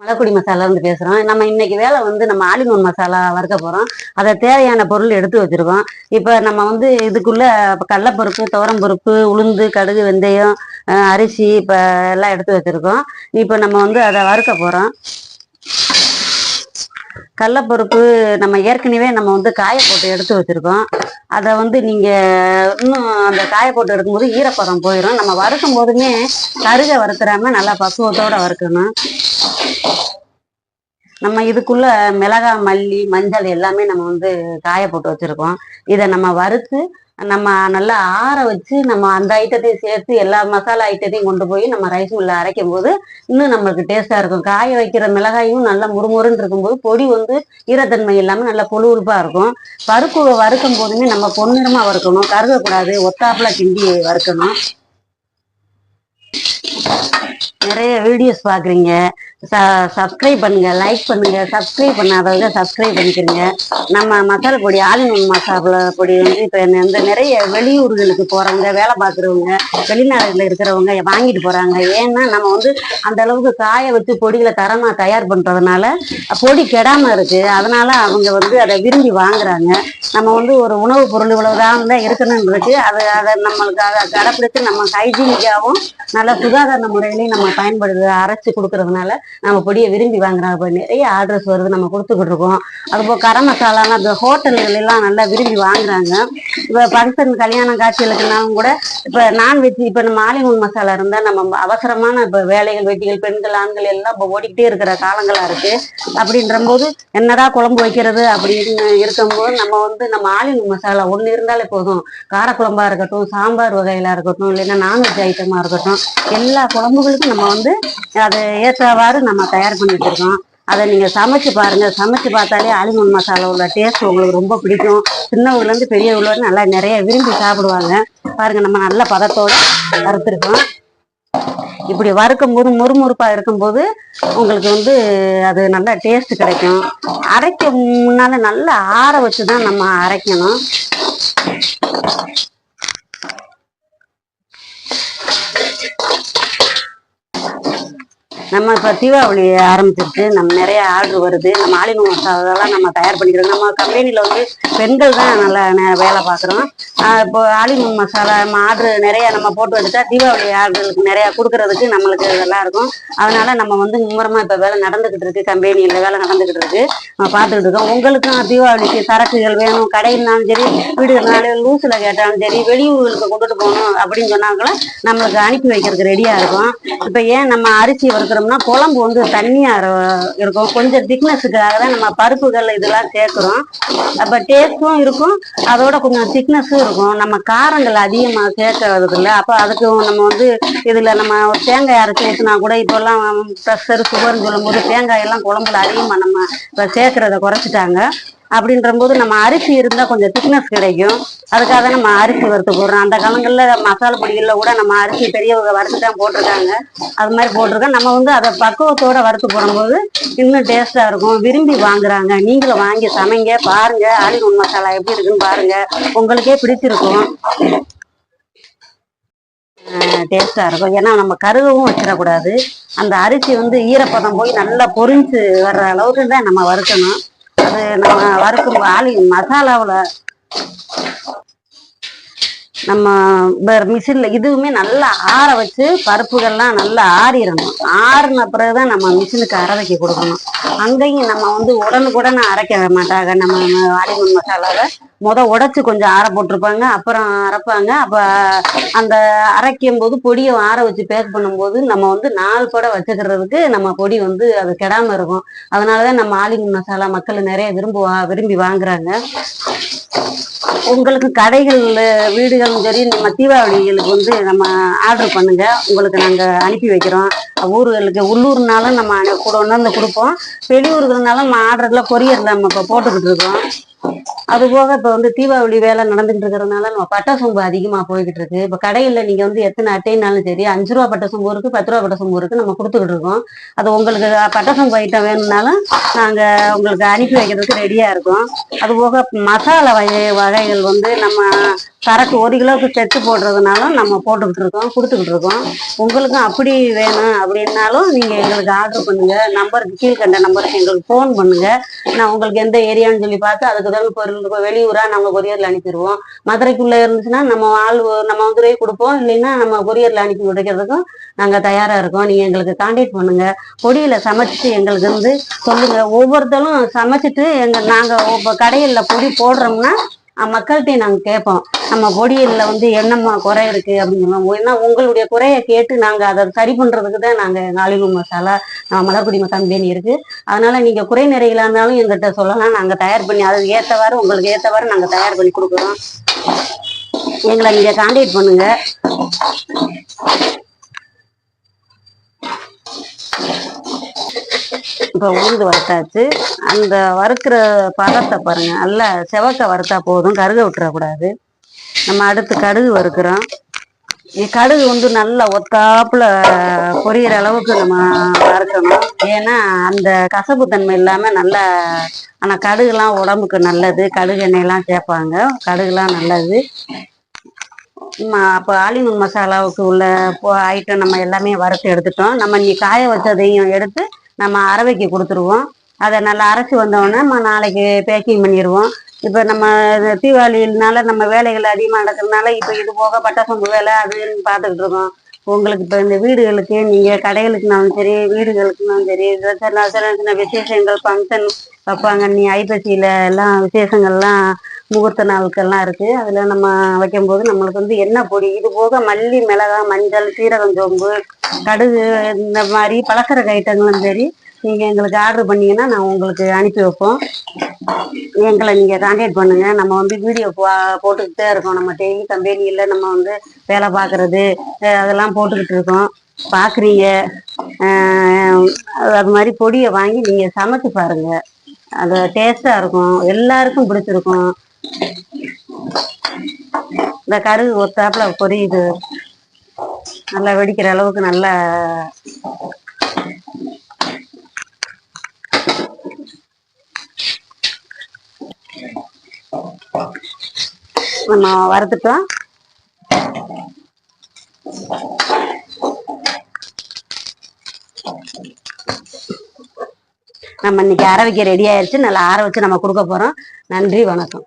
மலக்குடி மசாலா இருந்து பேசுறோம். நம்ம இன்னைக்கு வேலை வந்து நம்ம ஆலிமூன் மசாலா வறுக்க போறோம். அதை தேவையான பொருள் எடுத்து வச்சிருக்கோம். இப்போ நம்ம வந்து இதுக்குள்ள கடலப்பருப்பு துவரம்பருப்பு உளுந்து கடுகு வெந்தயம் அரிசி இப்போ எல்லாம் எடுத்து வச்சிருக்கோம். இப்போ நம்ம வந்து அதை வறுக்க போறோம். கடலப்பருப்பு நம்ம ஏற்கனவே நம்ம வந்து காய போட்டு எடுத்து வச்சிருக்கோம். அதை வந்து நீங்க இன்னும் அந்த காய போட்டு எடுக்கும்போது ஈரப்பதம் போயிடும் நம்ம வறுக்கும் போதுமே கருகை வறுத்துறாம நல்லா பசுவத்தோட வறுக்கணும். நம்ம இதுக்குள்ள மிளகாய் மல்லி மஞ்சள் எல்லாமே நம்ம வந்து காய போட்டு வச்சிருக்கோம். இதை நம்ம வறுத்து நம்ம நல்லா ஆற வச்சு நம்ம அந்த ஐட்டத்தையும் சேர்த்து எல்லா மசாலா ஐட்டத்தையும் கொண்டு போய் நம்ம ரைஸ் உள்ள அரைக்கும் போது இன்னும் நம்மளுக்கு டேஸ்டா இருக்கும். காய வைக்கிற மிளகாயும் நல்லா முறுமுறுன்னு இருக்கும்போது பொடி வந்து ஈரத்தன்மை இல்லாம நல்லா பொழுவுறுப்பா இருக்கும். பருப்பு வறுக்கும் போதுமே நம்ம பொன்னிறமா வறுக்கணும். கருகக்கூடாது. ஒத்தாப்புல கிண்டி வறுக்கணும். நிறைய வீடியோஸ் பாக்குறீங்க சப்ஸ்கிரைப் பண்ணுங்க லைக் பண்ணுங்க சப்ஸ்கிரைப் பண்ணாதவங்க சப்ஸ்கிரைப் பண்ணிக்கிறீங்க நம்ம மசாலா பொடி ஆலிமன் மசாலா பொடி வந்து இப்போ இந்த நிறைய வெளியூர்களுக்கு போறவங்க வேலை பார்க்குறவங்க வெளிநாடுகளில் இருக்கிறவங்க வாங்கிட்டு போறாங்க. ஏன்னா நம்ம வந்து அந்த அளவுக்கு காய வச்சு பொடிகளை தரமா தயார் பண்றதுனால பொடி கெடாம இருக்கு. அதனால அவங்க வந்து அதை விரும்பி வாங்குறாங்க. நம்ம வந்து ஒரு உணவுப் பொருள் இவ்வளவுதான் தான் இருக்கணும்னு அதை அதை நம்மளுக்கு அதை கடைப்பிடித்து நம்ம ஹைஜீனிக்காகவும் நல்ல சுகாதார முறையிலையும் நம்ம பயன்படுது அரைச்சு கொடுக்கறதுனால நம்ம பொடியை விரும்பி வாங்குறாங்க இப்போ நிறைய ஆர்டர்ஸ் வருது நம்ம கொடுத்துக்கிட்டு இருக்கோம். அதுபோல் கரம் மசாலாலாம் இந்த ஹோட்டல்கள் எல்லாம் நல்லா விரும்பி வாங்குறாங்க. இப்போ ஃபங்க்ஷன் கல்யாணம் காட்சிகளுக்குனாலும் கூட இப்போ நான்வெஜ் இப்போ நம்ம ஆலிமூன் மசாலா இருந்தால் நம்ம அவசரமான இப்போ வேலைகள் வெட்டிகள் பெண்கள் ஆண்கள் எல்லாம் இப்போ ஓடிக்கிட்டே இருக்கிற காலங்களாக இருக்கு. அப்படின்ற போது என்னடா குழம்பு வைக்கிறது அப்படின்னு இருக்கும்போது நம்ம வந்து நம்ம ஆலிமூன் மசாலா ஒன்று இருந்தாலே போதும். காரக்குழம்பா இருக்கட்டும் சாம்பார் வகையிலாக இருக்கட்டும் இல்லைன்னா நான்வெஜ் ஐட்டமா இருக்கட்டும் எல்லா குழம்புகளுக்கும் நம்ம வந்து அதை ஏற்றவாறு நம்ம தயார் பண்ணி வச்சிருக்கோம். அதை நீங்க சமைச்சு பாருங்க. சமைச்சு பார்த்தாலே ஆலிமன் மசாலாவோட டேஸ்ட் உங்களுக்கு ரொம்ப பிடிக்கும். சின்னவங்கல இருந்து பெரியவங்கள வரை நல்லா நிறைய விரும்பி சாப்பிடுவாங்க. பாருங்க நம்ம நல்ல பதத்தோட வறுத்துருக்கோம். இப்படி வறுக்கும் போது முறுமுறுப்பா இருக்கும்போது உங்களுக்கு வந்து அது நல்ல டேஸ்ட் கிடைக்கும். அரைக்க முன்னால நல்லா ஆற வச்சு தான் நம்ம அரைக்கணும். நம்ம இப்போ தீபாவளி ஆரம்பிச்சிருக்கு நம்ம நிறைய ஆர்டர் வருது நம்ம ஆலினு மசாலாலாம் நம்ம தயார் பண்ணிக்கிறோம். நம்ம கம்பெனியில் வந்து பெண்கள் தான் நல்லா வேலை பார்க்குறோம். இப்போ ஆலினு மசாலா நம்ம ஆர்டர் நிறைய நம்ம போட்டு எடுத்தா தீபாவளி ஆர்டர்களுக்கு நிறைய கொடுக்கறதுக்கு நம்மளுக்கு நல்லா இருக்கும். அதனால நம்ம வந்து மும்முரமா இப்போ வேலை நடந்துகிட்டு இருக்கு கம்பெனியில் வேலை நடந்துகிட்டு இருக்கு. நம்ம பார்த்துக்கிட்டு இருக்கோம். உங்களுக்கும் தீபாவளிக்கு சரக்குகள் வேணும் கடையினாலும் சரி வீடுகள்னாலும் லூஸில் கேட்டாலும் சரி வெளியூர்களுக்கு கொண்டுட்டு போகணும் அப்படின்னு சொன்னாங்களும் நம்மளுக்கு அனுப்பி வைக்கிறதுக்கு ரெடியாக இருக்கும். இப்போ ஏன் நம்ம அரிசி வறுக்கிறோம்னா குழம்பு வந்து தண்ணியா இருக்கும். கொஞ்சம் திக்னஸுக்காக தான் நம்ம பருப்புகள் இதெல்லாம் சேர்க்குறோம். அப்போ டேஸ்ட்டும் இருக்கும். அதோட கொஞ்சம் திக்னஸும் இருக்கும். நம்ம காரங்கள் அதிகமாக சேர்க்கறது இல்லை அப்போ அதுக்கு நம்ம வந்து இதில் நம்ம தேங்காய் அரைச்சி ஊற்றினா கூட இப்போல்லாம் ப்ரெஷர் சுகர்னு சொல்லும்போது தேங்காய் எல்லாம் குழம்புல அதிகமாக நம்ம இப்போ சேர்க்கறத குறைச்சிட்டாங்க. அப்படின்ற போது நம்ம அரிசி இருந்தால் கொஞ்சம் திக்னஸ் கிடைக்கும். அதுக்காக நம்ம அரிசி வறுத்து போடுறோம். அந்த காலங்களில் மசாலா பொடிகளில் கூட நம்ம அரிசி பெரியவங்க வறுத்து தான் போட்டிருக்காங்க. அது மாதிரி போட்டிருக்கோம். நம்ம வந்து அதை பக்குவத்தோட வறுத்து போடும்போது இன்னும் டேஸ்டா இருக்கும். விரும்பி வாங்குறாங்க. நீங்களும் வாங்கி சமைங்க பாருங்க. ஆலிகூன் மசாலா எப்படி இருக்குன்னு பாருங்க. உங்களுக்கே பிடிச்சிருக்கும் டேஸ்டா இருக்கும். ஏன்னா நம்ம கருகவும் வச்சிடக்கூடாது. அந்த அரிசி வந்து ஈரப்பதம் போய் நல்லா பொரிஞ்சு வர்ற அளவுக்கு தான் நம்ம வறுக்கணும். அது நம்ம வறுக்கும் ஆலி மசாலாவில் நம்ம மிஷினில் இதுவுமே நல்லா ஆற வச்சு பருப்புகள்லாம் நல்லா ஆறிடணும். ஆறின பிறகுதான் நம்ம மிஷினுக்கு அரைவைக்க கொடுக்கணும். அங்கேயும் நம்ம வந்து உடனுக்குடனே அரைக்க மாட்டாங்க. நம்ம ஆலிமன் மசாலாவை முத உடைச்சு கொஞ்சம் ஆற போட்டிருப்பாங்க. அப்புறம் அரைப்பாங்க. அப்போ அந்த அரைக்கும் போது பொடியை ஆற வச்சு பேக் பண்ணும்போது நம்ம வந்து நாலு படம் வச்சுக்கிறதுக்கு நம்ம பொடி வந்து அது கெடாம இருக்கும். அதனாலதான் நம்ம ஆலிமன் மசாலா மக்கள் நிறைய விரும்புவா விரும்பி வாங்குறாங்க. உங்களுக்கு கடைகள் வீடுகளும் சரி நம்ம தீபாவளிகளுக்கு வந்து நம்ம ஆர்டர் பண்ணுங்க. உங்களுக்கு நாங்க அனுப்பி வைக்கிறோம். ஊர்களுக்கு உள்ளூர்னாலும் நம்ம அனு- கூட கொண்டு வந்து கொடுப்போம். வெளியூர்கள்னாலும் நம்ம ஆர்டர்ல கொரியர்ல நம்ம இப்போ போட்டுக்கிட்டு இருக்கோம். அது போக இப்ப வந்து தீபாவளி வேலை நடந்துட்டு இருக்கிறதுனால நம்ம பட்டை சொம்பு அதிகமா போய்கிட்டு இருக்கு இப்ப கடையில நீங்க வந்து எத்தனை அட்டைனாலும் சரி அஞ்சு ரூபா பட்ட சொம்பு இருக்கு பத்து ரூபா பட்ட சொம்பு இருக்கு நம்ம கொடுத்துக்கிட்டு இருக்கோம் அது உங்களுக்கு பட்டை சொம்பு ஐட்டம் வேணும்னாலும் நாங்க உங்களுக்கு அனுப்பி வைக்கிறதுக்கு ரெடியா இருக்கோம். அது போக மசாலா வகை வகைகள் வந்து நம்ம சரக்கு ஒரு கிலோவுக்கு செட்டு போடுறதுனாலும் நம்ம போட்டுக்கிட்டு இருக்கோம் கொடுத்துக்கிட்டு இருக்கோம் உங்களுக்கும் அப்படி வேணும் அப்படின்னாலும் நீங்க எங்களுக்கு ஆர்டர் பண்ணுங்க. நம்பருக்கு கீழ்கண்ட நம்பருக்கு எங்களுக்கு ஃபோன் பண்ணுங்க. நான் உங்களுக்கு எந்த ஏரியான்னு சொல்லி பார்த்து அதுக்கு உடல் பொருள் வெளியூரா நம்ம கொரியர்ல அனுப்பிடுவோம் மதுரைக்குள்ள இருந்துச்சுன்னா நம்ம ஆள் நம்ம மதுரை கொடுப்போம். இல்லைன்னா நம்ம கொரியர்ல அனுப்பி உடைக்கிறதுக்கும் நாங்க தயாரா இருக்கோம். நீங்க எங்களுக்கு கான்டாக்ட் பண்ணுங்க. பொடியில சமைச்சிட்டு எங்களுக்கு வந்து சொல்லுங்க. ஒவ்வொருத்தரும் சமைச்சிட்டு எங்க நாங்க கடையில பொடி போடுறோம்னா மக்கள்கிட்ட நாங்க கேட்போம். நம்ம பொடியில வந்து என்னம்மா குறை இருக்கு அப்படின்னு ஏன்னா உங்களுடைய குறைய கேட்டு நாங்க அதை சரி பண்றதுக்கு தான் நாங்க நாளிலும் மசாலா நம்ம மலர்பொடி கம்பெனி இருக்கு. அதனால நீங்க குறை நிறைகளா இருந்தாலும் எங்கிட்ட சொல்லலாம். நாங்க தயார் பண்ணி அதுக்கு ஏத்தவாறு உங்களுக்கு ஏத்தவாறு நாங்க தயார் பண்ணி கொடுக்குறோம். எங்களை நீங்க கான்டாக்ட் பண்ணுங்க. இப்போ உளுந்து வறுத்தாச்சு. அந்த வறுக்கிற பதத்தை பாருங்கள் நல்லா செவக்க வறுத்தா போதும். கருக விட்டுறக்கூடாது நம்ம அடுத்து கடுகு வறுக்கிறோம். கடுகு வந்து நல்லா ஒத்தாப்புல பொரியிற அளவுக்கு நம்ம வறுக்கணும். ஏன்னா அந்த கசப்பு தன்மை இல்லாம நல்லா ஆனா கடுகுலாம் உடம்புக்கு நல்லது. கடுகு எண்ணெயெல்லாம் சேர்ப்பாங்க. கடுகுலாம் நல்லது. ம- அப்போ ஆலிமன் மசாலாவுக்கு உள்ள ஐட்டம் நம்ம எல்லாமே வறுத்து எடுத்துட்டோம். நம்ம நீ காய வச்சதையும் எடுத்து நம்ம அரவைக்கு கொடுத்துருவோம். அதை நல்லா அரைச்சி வந்தோடனே நம்ம நாளைக்கு பேக்கிங் பண்ணிடுவோம் இப்போ நம்ம தீபாவளினால நம்ம வேலைகள் அதிகமாக நடக்கிறதுனால இப்போ இது போக பட்டாசம்பு வேலை அதுன்னு பார்த்துக்கிட்டு இருக்கோம். உங்களுக்கு இப்போ இந்த வீடுகளுக்கு நீங்கள் கடைகளுக்குனாலும் சரி வீடுகளுக்குனாலும் சரி சின்ன சின்ன விசேஷங்கள் ஃபங்க்ஷன் வைப்பாங்க. நீ ஐப்பசியில் எல்லாம் விசேஷங்கள்லாம் முகூர்த்த நாளுக்கெல்லாம் இருக்கு. அதுல நம்ம வைக்கும்போது நம்மளுக்கு வந்து என்ன பொடி இது போக மல்லி மிளகா மஞ்சள் சீரகம் சோம்பு கடுகு இந்த மாதிரி பலசரக்கு ஐட்டங்களும் சரி நீங்க எங்களுக்கு ஆர்டர் பண்ணீங்கன்னா நான் உங்களுக்கு அனுப்பி வைப்போம். எங்களை நீங்க கான்டாக்ட் பண்ணுங்க. நம்ம வந்து வீடியோ போட்டுக்கிட்டே இருக்கோம். நம்ம டெய்லி கம்பெனியில் நம்ம வந்து வேலை பார்க்கறது அதெல்லாம் போட்டுக்கிட்டு இருக்கோம். பார்க்குறீங்க அது மாதிரி பொடியை வாங்கி நீங்க சமைச்சு பாருங்க. அது டேஸ்டா இருக்கும். எல்லாருக்கும் பிடிச்சிருக்கும். இந்த கருகு ஒத்தாப்புல பொரியுது. நல்லா வெடிக்கிற அளவுக்கு நல்லா நம்ம வறுத்துட்டோம் நம்ம இன்னைக்கு அற வைக்க ரெடி ஆயிருச்சு. நல்லா ஆற வச்சு நம்ம கொடுக்க போறோம். நன்றி வணக்கம்.